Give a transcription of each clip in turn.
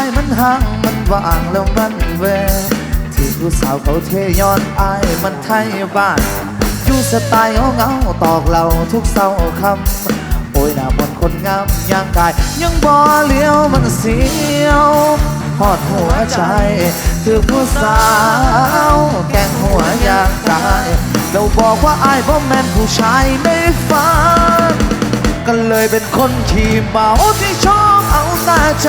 ายมันห่างมันว่างแล้วมันแวที่ผู้สาวเขาเทย้อนอายมันไทยบ้านอยู่สไตล์เงาเงาๆตอกเราทุกเศร้าคำโอ้ยหน้ามนคนงามย่างกาย ยังบ่เลี้ยวมันเสียวหอดหัวใจถือผู้สาว แกงหัวยางกายเราบอกว่าอายบ่แมนผู้ชายในฝันก็เลยเป็นคนที่เมาที่ชอบ เอาตาใจ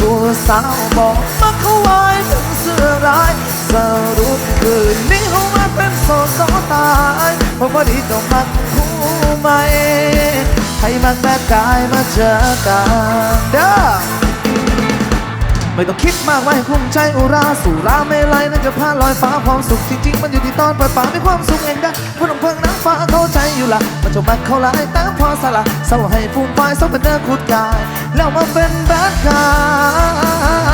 ตัวสาวบอกมาเขาไว้ถึงเสื้อร้ายสรุปคืนนี้เขามาเป็นโสดโสตายเพราะว่าดีตรงมักคู่ใหม่ให้มันแม่กายมาเจอกันเด้อ ไม่ต้องคิดมากไว้คงใจอุราสุราไม่ไรนั่นจะพาลอยฟ้าความสุขจริงๆมันอยู่ที่ตอนเปิดปากมีความสุขเองได้ผู้ต้องเพิ่งน้ำฟ้าเข้าใจอยู่ละมันจะมัดเข้าหลายแต่พอสละเศร้าให้ฟูมไฟเศร้าเป็นเนื้อขุดกาย แล้วมาเป็นแบดกาย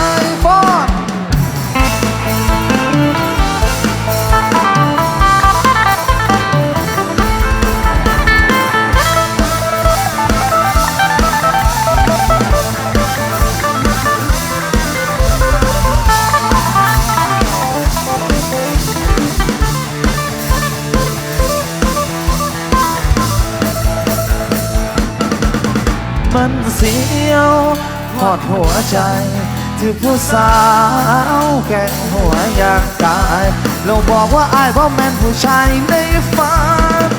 มันเสียวทอดหัวใจที่ผู้สาวแกล้งหัวอยางกายเราบอกว่าอายว่าะแมนผู้ชายในฝัน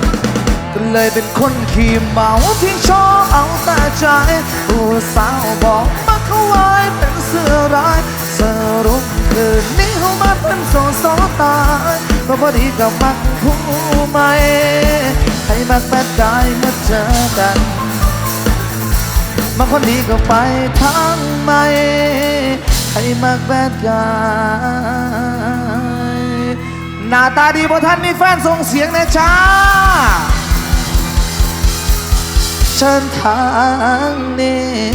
ก็เลยเป็นคนขี้เมาที่ชอบเอาแต่ใจผู้สาวบอกมาเขาไว้เป็นเสื้อร้ายสรุปคืนนี้เขามาเป็นโซโซตายก็พอดีกับมักผู้ใหม่ให้มักแบดได้มาเจอกัน บางคนดีก็ไปทางใหม่ใครมากแบดกายหน้าตาดีพอท่านมีแฟนส่งเสียงนะจ้าเชิญทางนี้